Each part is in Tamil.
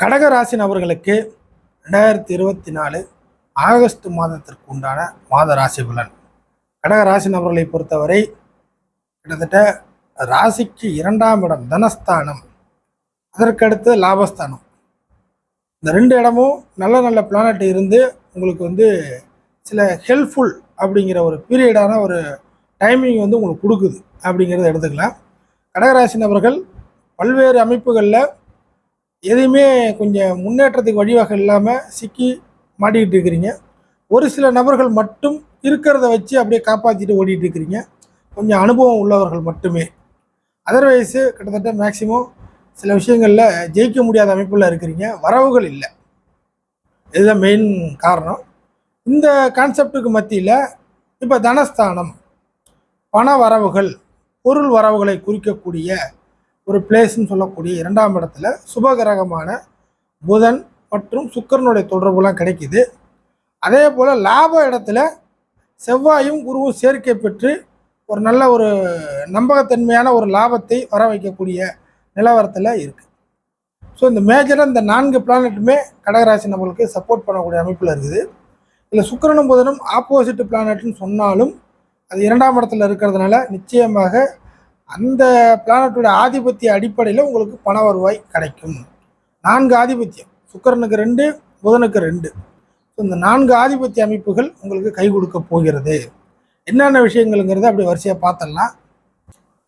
கடகராசி நபர்களுக்கு ரெண்டாயிரத்தி இருபத்தி நாலு ஆகஸ்ட் மாதத்திற்கு உண்டான மாத ராசி பலன். கடகராசி நபர்களை பொறுத்தவரை கிட்டத்தட்ட ராசிக்கு இரண்டாம் இடம் தனஸ்தானம். அதற்கடுத்து லாபஸ்தானம். இந்த ரெண்டு இடமும் நல்ல நல்ல பிளானட் இருந்து உங்களுக்கு வந்து சில ஹெல்ப்ஃபுல் அப்படிங்கிற ஒரு பீரியடான ஒரு டைமிங் வந்து உங்களுக்கு கொடுக்குது அப்படிங்கிறத எடுத்துக்கலாம். கடகராசி நபர்கள் பல்வேறு அமைப்புகளில் எதையுமே கொஞ்சம் முன்னேற்றத்துக்கு வழிவகை இல்லாமல் சிக்கி மாட்டிக்கிட்டு இருக்கிறீங்க. ஒரு சில நபர்கள் மட்டும் இருக்கிறத வச்சு அப்படியே காப்பாற்றிட்டு ஓடிட்டு இருக்கிறீங்க. கொஞ்சம் அனுபவம் உள்ளவர்கள் மட்டுமே. அதர்வைஸு கிட்டத்தட்ட மேக்சிமம் சில விஷயங்களில் ஜெயிக்க முடியாத அமைப்பில் இருக்கிறீங்க. வரவுகள் இல்லை. இதுதான் மெயின் காரணம். இந்த கான்செப்டுக்கு மத்தியில் இப்போ தனஸ்தானம் பண வரவுகள் பொருள் வரவுகளை குறிக்கக்கூடிய ஒரு பிளேஸ்ன்னு சொல்லக்கூடிய இரண்டாம் இடத்துல சுபகிரகமான புதன் மற்றும் சுக்கரனுடைய தொடர்புலாம் கிடைக்கிது. அதே போல் லாப இடத்துல செவ்வாயும் குருவும் சேர்க்கை பெற்று ஒரு நல்ல ஒரு நம்பகத்தன்மையான ஒரு லாபத்தை வர வைக்கக்கூடிய நிலவரத்தில் இருக்குது ஸோ இந்த மேஜராக இந்த நான்கு பிளானெட்டுமே கடகராசி நம்மளுக்கு சப்போர்ட் பண்ணக்கூடிய அமைப்பில் இருக்குது. இதில் சுக்கரனும் புதனும் ஆப்போசிட் பிளானட்னு சொன்னாலும் அது இரண்டாம் இடத்துல இருக்கிறதுனால நிச்சயமாக அந்த பிளானட்டோட ஆதிபத்திய அடிப்படையில் உங்களுக்கு பண வருவாய் கிடைக்கும். நான்கு ஆதிபத்தியம். சுக்கரனுக்கு ரெண்டு புதனுக்கு ரெண்டு. ஸோ இந்த நான்கு ஆதிபத்திய அமைப்புகள் உங்களுக்கு கை கொடுக்க போகிறது. என்னென்ன விஷயங்கள்ங்கிறத அப்படி வரிசையாக பார்த்தலாம்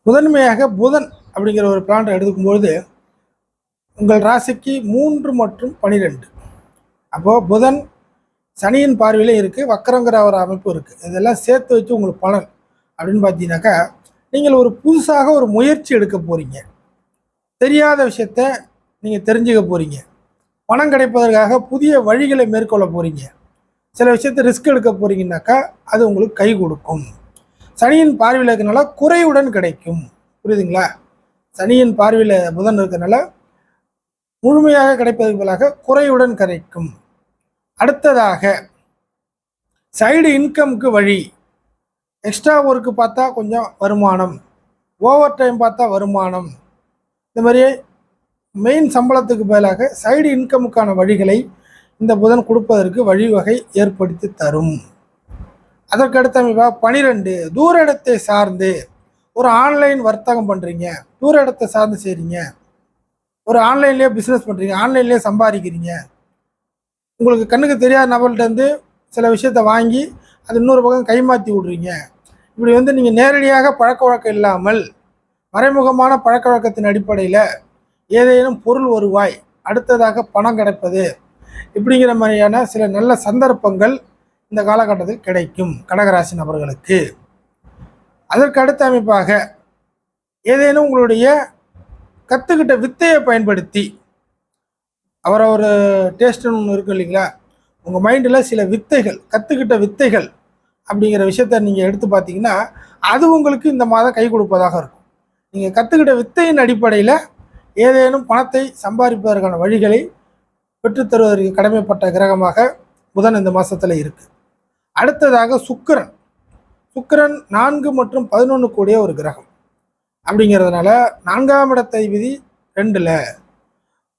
முதன்மையாக புதன் அப்படிங்கிற ஒரு பிளானட்டை எடுக்கும்பொழுது உங்கள் ராசிக்கு மூன்று மற்றும் பனிரெண்டு. அப்போது புதன் சனியின் பார்வையிலே இருக்குது வக்கரங்கிற ஒரு அமைப்பு இருக்குது இதெல்லாம் சேர்த்து வச்சு உங்களுக்கு பலன் அப்படின்னு பார்த்தீங்கன்னாக்கா நீங்கள் ஒரு புதுசாக ஒரு முயற்சி எடுக்க போகிறீங்க தெரியாத விஷயத்த நீங்கள் தெரிஞ்சுக்க போகிறீங்க பணம் கிடைப்பதற்காக புதிய வழிகளை மேற்கொள்ள போகிறீங்க சில விஷயத்த ரிஸ்க் எடுக்க போகிறீங்கன்னாக்கா அது உங்களுக்கு கை கொடுக்கும். சனியின் பார்வையில் இருக்கனால குறையுடன் கிடைக்கும். புரியுதுங்களா? சனியின் பார்வையில் புதன் இருக்கிறதுனால முழுமையாக கிடைப்பதற்கு பதிலாக குறையுடன் கிடைக்கும். அடுத்ததாக சைடு இன்கம்க்கு வழி. எக்ஸ்ட்ரா ஒர்க்கு பார்த்தா கொஞ்சம் வருமானம். ஓவர் டைம் பார்த்தா வருமானம். இந்த மாதிரி மெயின் சம்பளத்துக்கு பதிலாக சைடு இன்கமுக்கான வழிகளை இந்த புதன் கொடுப்பதற்கு வழிவகை ஏற்படுத்தி தரும். அதற்கடுத்த அமைப்பா பனிரெண்டு தூர இடத்தை சார்ந்து ஒரு ஆன்லைன் வர்த்தகம் பண்ணுறீங்க தூர இடத்தை சார்ந்து செய்கிறீங்க ஒரு ஆன்லைன்லேயே பிஸ்னஸ் பண்ணுறீங்க ஆன்லைன்லேயே சம்பாதிக்கிறீங்க. உங்களுக்கு கண்ணுக்கு தெரியாத நபர்கிட்ட இருந்து சில விஷயத்த வாங்கி அது இன்னொரு பக்கம் கைமாற்றி விட்றீங்க. இப்படி வந்து நீங்கள் நேரடியாக பழக்க வழக்கம் இல்லாமல் மறைமுகமான பழக்க வழக்கத்தின் அடிப்படையில் ஏதேனும் பொருள் வருவாய் அடுத்ததாக பணம் கிடைப்பது இப்படிங்கிற மாதிரியான சில நல்ல சந்தர்ப்பங்கள் இந்த காலகட்டத்தில் கிடைக்கும் கடகராசி நபர்களுக்கு. அதற்கு அடுத்த அமைப்பாக ஏதேனும் உங்களுடைய கற்றுக்கிட்ட வித்தையை பயன்படுத்தி அவரை ஒரு டேஸ்ட்டுன்னு ஒன்று இருக்கு இல்லைங்களா? உங்கள் மைண்டில் சில வித்தைகள் கற்றுக்கிட்ட வித்தைகள் அப்படிங்கிற விஷயத்த நீங்கள் எடுத்து பார்த்தீங்கன்னா அது உங்களுக்கு இந்த மாதம் கை கொடுப்பதாக இருக்கும். நீங்கள் கற்றுக்கிட்ட வித்தையின் அடிப்படையில் ஏதேனும் பணத்தை சம்பாதிப்பதற்கான வழிகளை பெற்றுத்தருவதற்கு கடமைப்பட்ட கிரகமாக புதன் இந்த மாதத்தில் இருக்குது அடுத்ததாக சுக்கிரன். சுக்கரன் நான்கு மற்றும் பதினொன்று கூடிய ஒரு கிரகம். அப்படிங்கிறதுனால நான்காம் இடத்தை விதி ரெண்டில்.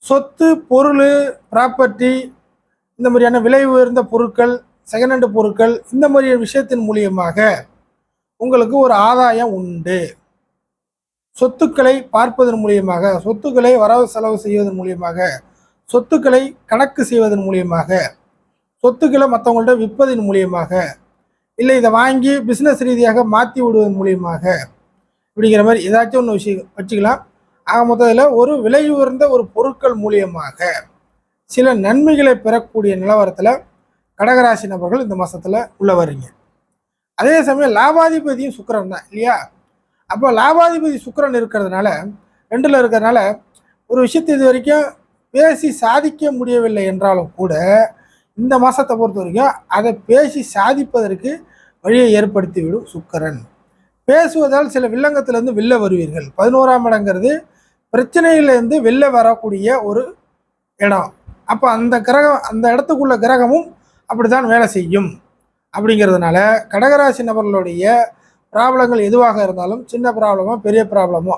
சொத்து பொருள் ப்ராப்பர்ட்டி இந்த மாதிரியான விலை உயர்ந்த பொருட்கள் செகண்ட் ஹேண்டு பொருட்கள் இந்த மாதிரி விஷயத்தின் மூலியமாக உங்களுக்கு ஒரு ஆதாயம் உண்டு. சொத்துக்களை பார்ப்பதன் மூலியமாக சொத்துக்களை வரவு செலவு செய்வதன் மூலியமாக சொத்துக்களை கணக்கு செய்வதன் மூலியமாக சொத்துக்களை மற்றவங்கள்ட்ட விற்பதன் மூலியமாக இல்லை இதை வாங்கி பிஸ்னஸ் ரீதியாக மாற்றி விடுவதன் மூலியமாக இப்படிங்கிற மாதிரி ஏதாச்சும் ஒன்று விஷயம் வச்சுக்கலாம். ஆக மொத்தத்தில் ஒரு விலை உயர்ந்த ஒரு பொருட்கள் மூலியமாக சில நன்மைகளை பெறக்கூடிய நிலவரத்தில் கடகராசி நபர்கள் இந்த மாதத்தில் உள்ள வர்றீங்க. அதே சமயம் லாபாதிபதியும் சுக்கரன் தான் இல்லையா? அப்போ லாபாதிபதி சுக்கரன் இருக்கிறதுனால ரெண்டில் இருக்கிறதுனால ஒரு விஷயத்தை இது வரைக்கும் பேசி சாதிக்க முடியவில்லை என்றாலும் கூட இந்த மாதத்தை பொறுத்த வரைக்கும் அதை பேசி சாதிப்பதற்கு வழியை ஏற்படுத்திவிடும் சுக்கரன். பேசுவதால் சில வில்லங்கத்திலேருந்து வெளில வருவீர்கள். பதினோராம் இடங்கிறது பிரச்சனையிலேருந்து வெளில வரக்கூடிய ஒரு இடம். அப்போ அந்த கிரகம் அந்த இடத்துக்குள்ள கிரகமும் அப்படித்தான் வேலை செய்யும். அப்படிங்கிறதுனால கடகராசி நபர்களுடைய ப்ராப்ளங்கள் எதுவாக இருந்தாலும் சின்ன ப்ராப்ளமோ பெரிய ப்ராப்ளமோ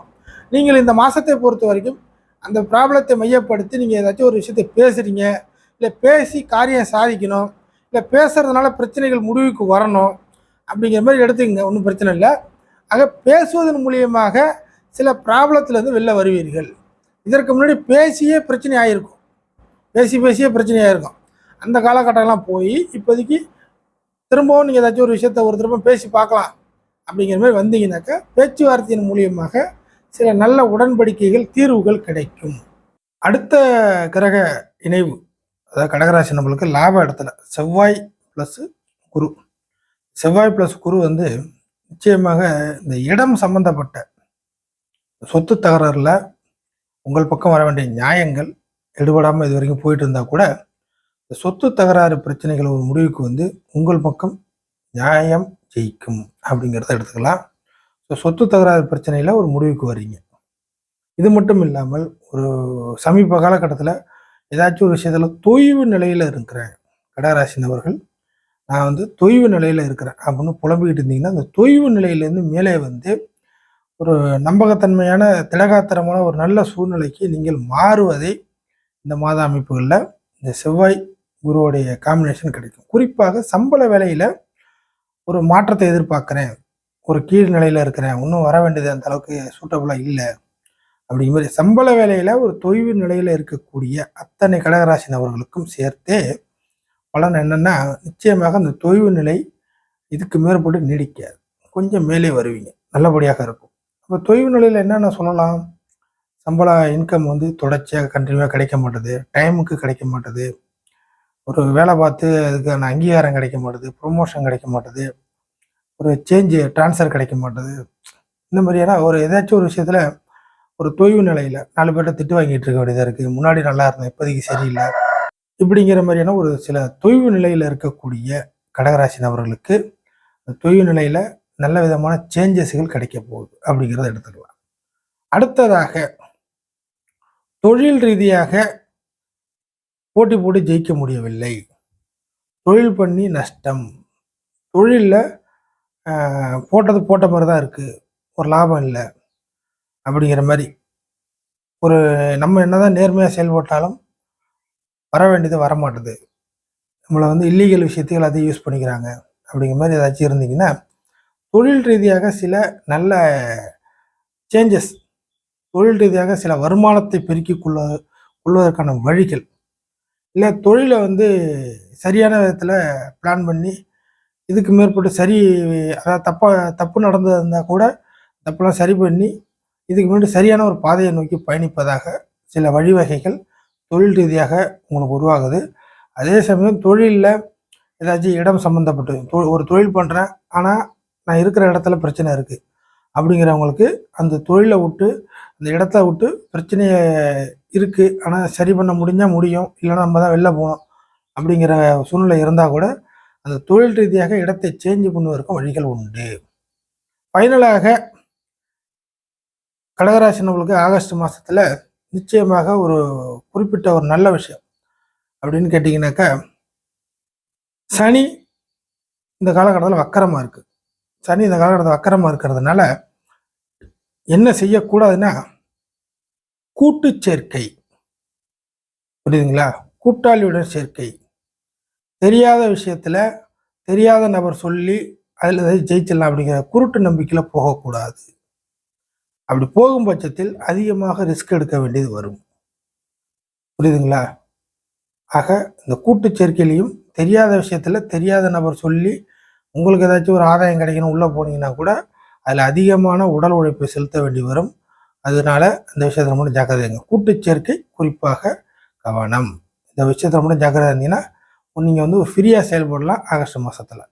நீங்கள் இந்த மாதத்தை பொறுத்த வரைக்கும் அந்த ப்ராப்ளத்தை மையப்படுத்தி நீங்கள் ஏதாச்சும் ஒரு விஷயத்தை பேசுகிறீங்க இல்லை பேசி காரியம் சாதிக்கணும் இல்லை பேசுறதுனால பிரச்சனைகள் முடிவுக்கு வரணும் அப்படிங்கிற மாதிரி எடுத்துக்கங்க. ஒன்றும் பிரச்சனை இல்லை. ஆக பேசுவதன் மூலியமாக சில ப்ராப்ளத்துலேருந்து வெளில வருவீர்கள். இதற்கு முன்னாடி பேசியே பிரச்சனை ஆகிருக்கும் பேசி பேசியே பிரச்சனை ஆகிருக்கும் அந்த காலகட்டம்லாம் போய் இப்போதைக்கு திரும்பவும் நீங்கள் ஏதாச்சும் ஒரு விஷயத்த ஒரு திரும்ப பேசி பார்க்கலாம் அப்படிங்கிற மாதிரி வந்தீங்கன்னாக்கா பேச்சுவார்த்தையின் மூலியமாக சில நல்ல உடன்படிக்கைகள் தீர்வுகள் கிடைக்கும். அடுத்த கிரக இணைவு அதாவது கடகராசி நம்மளுக்கு லாப இடத்துல செவ்வாய் ப்ளஸ் குரு. செவ்வாய் ப்ளஸ் குரு வந்து நிச்சயமாக இந்த இடம் சம்பந்தப்பட்ட சொத்து தகராறுல உங்கள் பக்கம் வர வேண்டிய நியாயங்கள் எடுபடாமல் இது வரைக்கும் போயிட்டு இருந்தால் கூட இந்த சொத்து தகராறு பிரச்சனைகள் ஒரு முடிவுக்கு வந்து உங்கள் பக்கம் நியாயம் ஜெயிக்கும் அப்படிங்கிறத எடுத்துக்கலாம். ஸோ சொத்து தகராறு பிரச்சனையில் ஒரு முடிவுக்கு வர்றீங்க. இது மட்டும் இல்லாமல் ஒரு சமீப காலகட்டத்தில் ஏதாச்சும் ஒரு விஷயத்தில் தொய்வு நிலையில் இருக்கிறேன். கடகராசி நபர்கள் நான் வந்து தொய்வு நிலையில் இருக்கிறேன் அப்படின்னு புலம்பிக்கிட்டு இருந்தீங்கன்னா அந்த தொய்வு நிலையிலேருந்து மேலே வந்து ஒரு நம்பகத்தன்மையான திலகாத்திரமான ஒரு நல்ல சூழ்நிலைக்கு நீங்கள் மாறுவதை இந்த மாத அமைப்புகளில் இந்த செவ்வாய் குருவோடைய காம்பினேஷன் கிடைக்கும். குறிப்பாக சம்பள வேலையில் ஒரு மாற்றத்தை எதிர்பார்க்குறேன். ஒரு கீழ் நிலையில் இருக்கிறேன். இன்னும் வர வேண்டியது அந்த அளவுக்கு சூட்டபுளாக இல்லை. அப்படிங்கிற மாதிரி சம்பள வேலையில் ஒரு தொய்வு நிலையில் இருக்கக்கூடிய அத்தனை கடகராசி நபர்களுக்கும் சேர்த்தே பலன் என்னென்னா நிச்சயமாக அந்த தொய்வு நிலை இதுக்கு மேற்பட்டு நீடிக்காது. கொஞ்சம் மேலே வருவீங்க. நல்லபடியாக இருக்கும். அப்போ தொய்வு நிலையில் என்னென்ன சொல்லலாம்? சம்பள இன்கம் வந்து தொடர்ச்சியாக கண்டினியூவாக கிடைக்க மாட்டுது. டைமுக்கு கிடைக்க மாட்டுது. ஒரு வேலை பார்த்து அதுக்கான அங்கீகாரம் கிடைக்க மாட்டுது ப்ரொமோஷன் கிடைக்க மாட்டுது ஒரு சேஞ்சு ட்ரான்ஸ்ஃபர் கிடைக்க மாட்டுது. இந்த மாதிரியான ஒரு ஏதாச்சும் ஒரு விஷயத்தில் ஒரு தொய்வு நிலையில் நாலு பேர்கிட்ட திட்டு வாங்கிட்டு இருக்க வேண்டியதாக இருக்குது முன்னாடி நல்லா இருந்தேன் இப்போதைக்கு சரியில்லை. இப்படிங்கிற மாதிரியான ஒரு சில தொய்வு நிலையில் இருக்கக்கூடிய கடகராசி நபர்களுக்கு தொய்வு நிலையில் நல்ல விதமான சேஞ்சஸ்கள் கிடைக்க போகுது அப்படிங்கிறத எடுத்துக்கலாம். அடுத்ததாக தொழில் ரீதியாக போட்டி போட்டு ஜெயிக்க முடியவில்லை. தொழில் பண்ணி நஷ்டம். தொழிலில் போட்டது போட்ட மாதிரி தான் இருக்குது ஒரு லாபம் இல்லை. அப்படிங்கிற மாதிரி. ஒரு நம்ம என்னதான் நேர்மையாக செயல்பட்டாலும் வர வேண்டியது வரமாட்டுது. நம்மளை வந்து இல்லீகல் விஷயத்துக்கு எல்லாத்தையும் யூஸ் பண்ணிக்கிறாங்க. அப்படிங்கிற மாதிரி ஏதாச்சும் இருந்தீங்கன்னா தொழில் ரீதியாக சில நல்ல சேஞ்சஸ் தொழில் ரீதியாக சில வருமானத்தை பெருக்கிக் கொள்ள கொள்வதற்கான வழிகள் இல்லை தொழிலை வந்து சரியான விதத்தில் பிளான் பண்ணி இதுக்கு மேற்பட்டு சரி அதாவது தப்பாக தப்பு நடந்திருந்தால் கூட தப்பெல்லாம் சரி பண்ணி இதுக்கு முன்னாடி சரியான ஒரு பாதையை நோக்கி பயணிப்பதாக சில வழிவகைகள் தொழில் ரீதியாக உங்களுக்கு உருவாகுது. அதே சமயம் தொழிலில் ஏதாச்சும் இடம் சம்மந்தப்பட்டு ஒரு தொழில் பண்ணுறேன் ஆனால் நான் இருக்கிற இடத்துல பிரச்சனை இருக்குது அப்படிங்கிறவங்களுக்கு அந்த தொழிலை விட்டு அந்த இடத்த விட்டு பிரச்சனையை இருக்குது ஆனால் சரி பண்ண முடிஞ்சால் முடியும். இல்லைனா நம்ம தான் வெளில போகணும். அப்படிங்கிற சூழ்நிலை இருந்தால் கூட அந்த தொழில் ரீதியாக இடத்தை சேஞ்ச் பண்ணுவதற்கும் வழிகள் உண்டு. ஃபைனலாக கடகராசி நம்மளுக்கு ஆகஸ்ட் மாதத்தில் நிச்சயமாக ஒரு குறிப்பிட்ட ஒரு நல்ல விஷயம். அப்படின்னு கேட்டிங்கனாக்கா சனி இந்த காலகட்டத்தில் வக்கரமாக இருக்குது சனி இந்த காலகட்டத்தில் வக்கரமாக இருக்கிறதுனால என்ன செய்யக்கூடாதுன்னா கூட்டு சேர்க்கை புரியுதுங்களா? கூட்டாளியுடன் சேர்க்கை. தெரியாத விஷயத்தில் தெரியாத நபர் சொல்லி அதில் ஏதாவது ஜெயிச்சிடலாம் அப்படிங்கிற குருட்டு நம்பிக்கையில் போகக்கூடாது. அப்படி போகும் பட்சத்தில் அதிகமாக ரிஸ்க் எடுக்க வேண்டியது வரும். புரியுதுங்களா? ஆக இந்த கூட்டு சேர்க்கையிலையும் தெரியாத விஷயத்தில் தெரியாத நபர் சொல்லி உங்களுக்கு ஏதாச்சும் ஒரு ஆதாயம் கிடைக்கணும் உள்ளே போனீங்கன்னா கூட அதில் அதிகமான உடல் உழைப்பை செலுத்த வேண்டி வரும். அதனால இந்த விஷயத்தில் மட்டும் ஜாக்கிரதைங்க கூட்டு சேர்க்கை குறிப்பாக கவனம். இந்த விஷயத்தில் மட்டும் ஜாக்கிரதை இருந்தீங்கன்னா நீங்கள் வந்து ஃப்ரீயாக செயல்படலாம் ஆகஸ்ட் மாதத்தில்